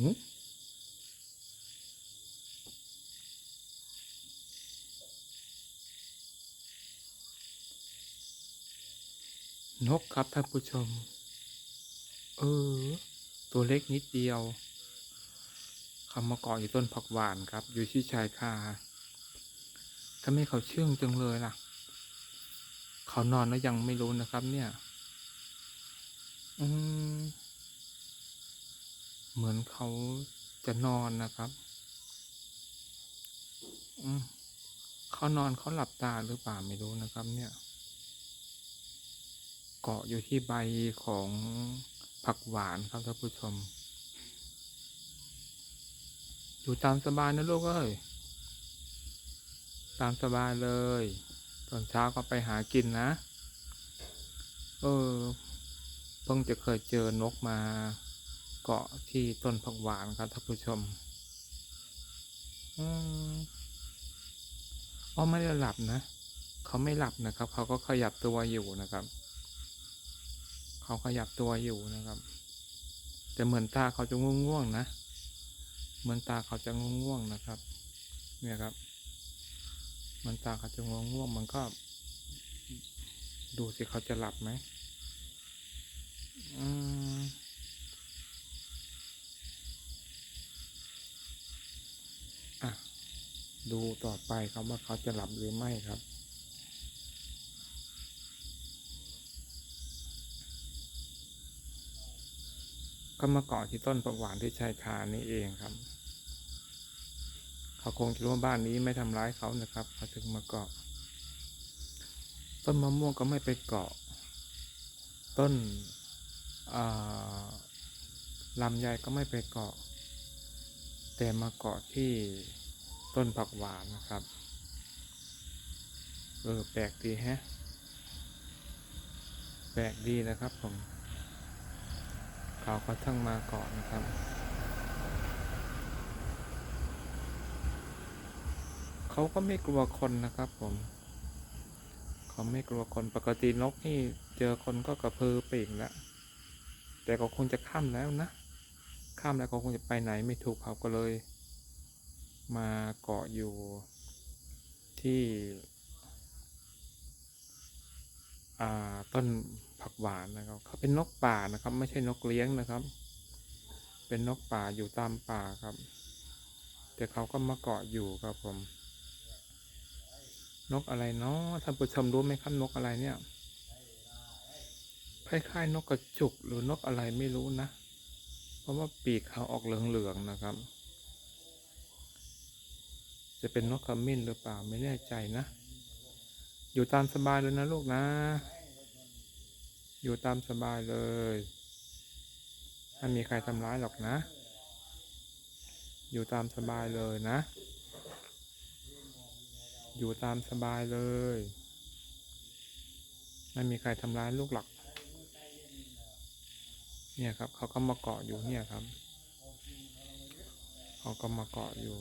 นกครับท่านผู้ชม เออ ตัวเล็กนิดเดียวเขามาเกาะอยู่ต้นผักหวานครับ อยู่ที่ชายคาทำไมเขาเชื่องจังเลยล่ะ เขานอนแล้วยังไม่รู้นะครับเนี่ย อืม เหมือนเขาจะนอนนะครับ อืมเขานอนเขาหลับตาหรือเปล่าไม่รู้นะครับ เนี่ย เกาะอยู่ที่ใบของผักหวานครับท่านผู้ชม อยู่ตามสบายนะลูกเอ้ย ตามสบายเลย ตอนเช้าก็ไปหากินนะ เออ เพิ่งจะเคยเจอนกมา เกาะที่ต้นผักหวานครับท่านผู้ชมอืมอ๋อไม่ได้หลับนะ เขาไม่หลับนะครับ เขาก็ขยับตัวอยู่นะครับ เขาขยับตัวอยู่นะครับ แต่เหมือนตาเขาจะง่วงๆนะ เหมือนตาเขาจะง่วงๆนะครับ เนี่ยครับเหมันตาเขาจะง่วงๆมันก็ ดูสิเขาจะหลับไหมอืมอะ ดูต่อไปครับว่าเขาจะหลับหรือไม่ครับ ก็มาเกาะที่ต้นผักหวานที่ชายคานี่เองครับ เขาคงจะรู้ว่าบ้านนี้ไม่ทำร้ายเขานะครับเขาถึงมาเกาะ ต้นมะม่วงก็ไม่ไปเกาะ ต้นลำไยก็ไม่ไปเกาะ แต่มาเกาะที่ ต้นผักหวานนะครับ เออแปลกดีแฮะ แปลกดีนะครับผมเขาก็ทั้งมาเกาะนะครับเขาก็ไม่กลัวคนนะครับผมเขาไม่กลัวคนปกตินกนี่เจอคนก็กระพือปีกแล้วแต่ก็คงจะข้ามแล้วนะ ข้ามแล้วก็คงจะไปไหนไม่ถูกเขาก็เลย มาเกาะอยู่ที่อ่าต้นผักหวานนะครับ เขาเป็นนกป่านะครับ ไม่ใช่นกเลี้ยงนะครับ เป็นนกป่าอยู่ตามป่าครับ แต่เขาก็มาเกาะอยู่ครับผม นกอะไรเนาะท่านผู้ชมรู้ไหมครับนกอะไรเนี่ยคล้ายๆนกกระจุกหรือนกอะไรไม่รู้นะ เพราะว่าปีกเขาออกเหลืองๆนะครับ จะเป็นนกขมิ้นหรือเปล่าไม่แน่ใจนะ อยู่ตามสบายเลยนะลูกนะ อยู่ตามสบายเลยไม่มีใครทำร้ายหรอกนะ อยู่ตามสบายเลยนะ อยู่ตามสบายเลยไม่มีใครทำร้ายลูกหรอกเนี่ยครับ เขาก็มาเกาะอยู่เนี่ยครับ เขาก็มาเกาะอยู่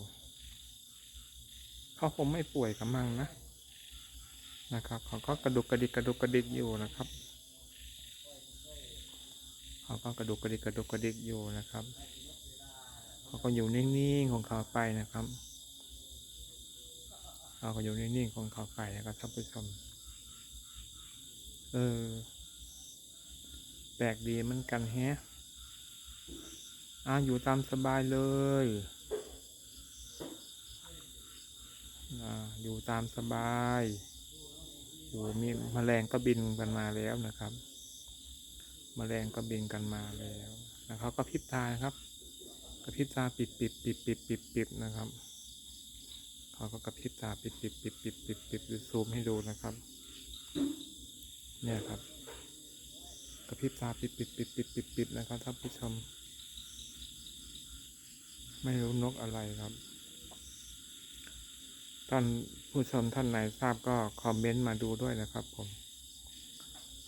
เขาคงไม่ป่วยกับมังนะนะครับเขาก็กระดุกกระดิกกระดุกกระดิกอยู่นะครับเขาก็กระดุกกระดิกกระดุกกระดิกอยู่นะครับเขาก็อยู่นิ่งๆของเขาไปนะครับเขาก็อยู่นิ่งๆของเขาไปนะครับท่านผู้ชมเออแปลกดีเหมือนกันแฮะอ่าอยู่ตามสบายเลย ออยู่ตามสบายโอ้มีแมลงก็บินกันมาแล้วนะครับแมลงก็บินกันมาแล้วนะครับก็พิบตาครับกระพริบตาปิดปิดปิดปิดปิดปิดนะครับเขาก็กระพริบตาปิดปิดปิดปิดปิดปิดปิดซูมให้ดูนะครับ เนี่ยครับกระพริบตาปิดปิดปิดปิดปิดปิดนะครับท่านผู้ชม ไม่รู้นกอะไรครับ ท่านผู้ชมท่านไหนทราบก็คอมเมนต์มาดูด้วยนะครับผม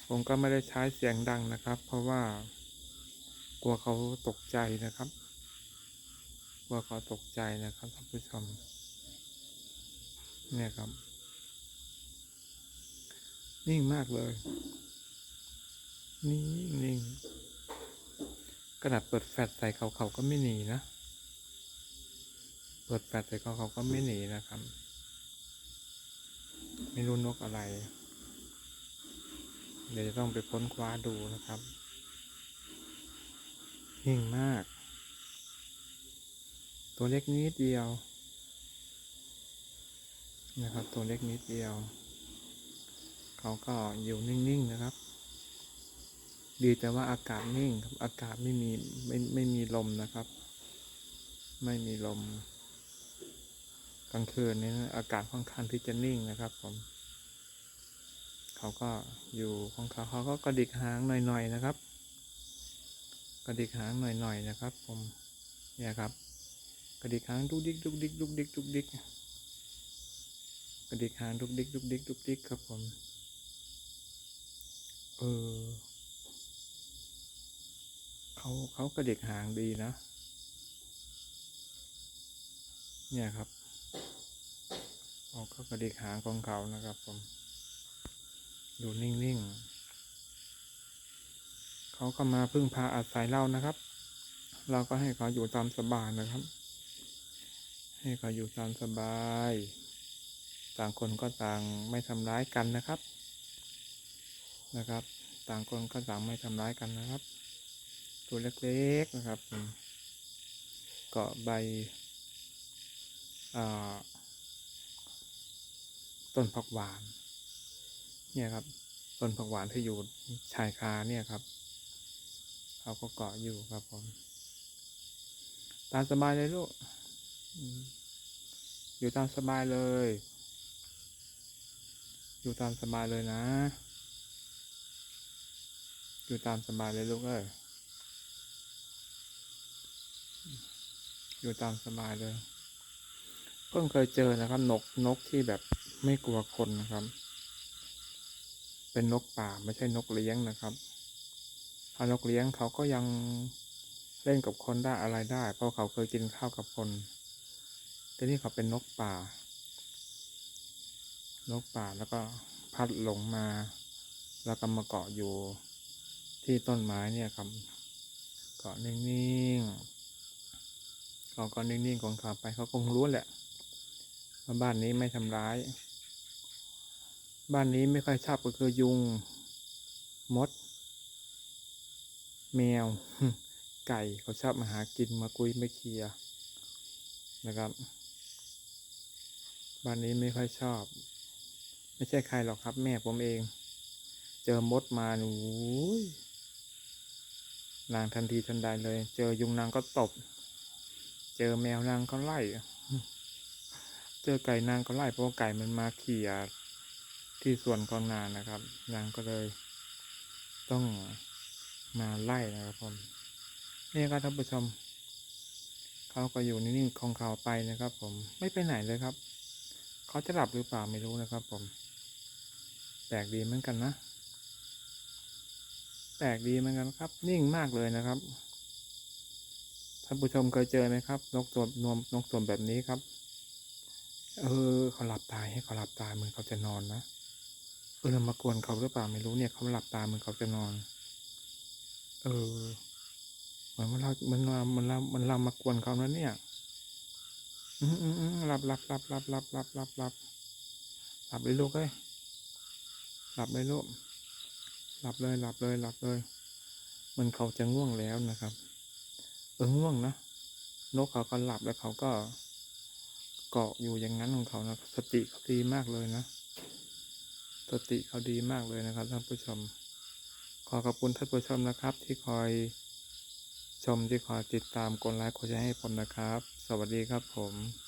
ผมก็ไม่ได้ใช้เสียงดังนะครับ เพราะว่ากลัวเขาตกใจนะครับ กลัวเขาตกใจนะครับท่านผู้ชม เนี่ยครับ นิ่งมากเลย นิ่งนิ่งขนาดเปิดแฟลชใส่เขาเขาก็ไม่หนีนะ เปิดแฟลชใส่เขาเขาก็ไม่หนีนะครับ ไม่รู้นกอะไร เดี๋ยวจะต้องไปค้นคว้าดูนะครับหิ่งมาก ตัวเล็กนิดเดียว นะครับ ตัวเล็กนิดเดียว เขาก็อยู่นิ่งๆนะครับ ดีแต่ว่าอากาศนิ่งครับอากาศไม่มีไม่ไม่มีลมนะครับ ไม่มีลม กลางคืนนี้อากาศค่อนข้างที่จะนิ่งนะครับ ผม เขาก็อยู่ของเขาเขาก็กระดิกหางหน่อยๆนะครับ กระดิกหางหน่อยๆนะครับ ผมเนี่ยครับ กระดิกหางดุกดิกดุกดิกดุกดิกดุกดิกกระดิกหางดุกดิกดุกดิกดุกดิกครับผมเออเขาเขากระดิกหางดีนะ เนี่ยครับ เขาก็กระดิกหางของเขานะครับผม อยู่นิ่งๆ เขาก็มาพึ่งพาอาศัยเรานะครับ เราก็ให้เขาอยู่ตามสบายนะครับ ให้เขาอยู่ตามสบาย ต่างคนก็ต่างไม่ทำร้ายกันนะครับ นะครับ ต่างคนก็ต่างไม่ทำร้ายกันนะครับ ตัวเล็กๆนะครับ เกาะใบอ่า ต้นผักหวาน เนี่ยครับ ต้นผักหวานที่อยู่ชายคาเนี่ยครับเขาก็เกาะอยู่ครับผม ตามสบายเลยลูก อยู่ตามสบายเลย อยู่ตามสบายเลยนะ อยู่ตามสบายเลยลูกเอ้ยอยู่ตามสบายเลย พิ่งเคยเจอนะครับ นกนกที่แบบไม่กลัวคนนะครับ เป็นนกป่าไม่ใช่นกเลี้ยงนะครับถ้านกเลี้ยงเขาก็ยังเล่นกับคนได้อะไรได้ เพราะเขาเคยกินข้าวกับคนแต่นี่เขาเป็นนกป่า นกป่าแล้วก็พัดหลงมา แล้วก็มาเกาะอยู่ที่ต้นไม้เนี่ยครับ เกาะนิ่งๆเขาก็นิ่งๆของเขาไปเขาคงรู้แหละ ว่าบ้านนี้ไม่ทำร้าย บ้านนี้ไม่ค่อยชอบก็คือยุง มด แมว ไก่เขาชอบมาหากินมากุยไม่เคลียนะครับ บ้านนี้ไม่ค่อยชอบ ไม่ใช่ใครหรอกครับแม่ผมเอง เจอมดมาหนูนางทันทีทันใดเลย เจอยุงนางก็ตบ เจอแมวนางก็ไล่ เจอไก่นางก็ไล่เพราะว่าไก่มันมาเขี่ยที่ส่วนของนางนะครับ นางก็เลยต้องมาไล่นะครับผมนี่ครับท่านผู้ชมเขาก็อยู่นิ่งๆของเขาไปนะครับ ผมไม่ไปไหนเลยครับเขาจะหลับหรือเปล่าไม่รู้นะครับ ผมแปลกดีเหมือนกันนะแปลกดีเหมือนกันครับ นิ่งมากเลยนะครับท่านผู้ชมเคยเจอไหมครับ นกตัวนวมนกตัวแบบนี้ครับ เออเขาหลับตาให้เขาหลับตาเหมือนเขาจะนอนนะเออเรามากวนเขาหรือเปล่าไม่รู้เนี่ยเขาหลับตาเหมือนเขาจะนอน เออเหมือนว่าเราเหมันเราเหมันเรามันเรามากวนเขานะเนี่ยอืมอืมอืมหลับหลับหลับหลับหลับหลับหลับหลับหลับเลยลูกเอ้ยหลับเลยลูกหลับเลยหลับเลยหลับเลยมันเขาจะง่วงแล้วนะครับ เออง่วงนะนกเขาก็หลับแล้วเขาก็ เกาะอยู่อย่างนั้นของเขานะสติเขาดีมากเลยนะ สติเขาดีมากเลยนะครับท่านผู้ชม ขอขอบคุณท่านผู้ชมนะครับ ที่คอยชมที่คอยติดตามกดไลค์กดแชร์ให้ผมนะครับ สวัสดีครับผม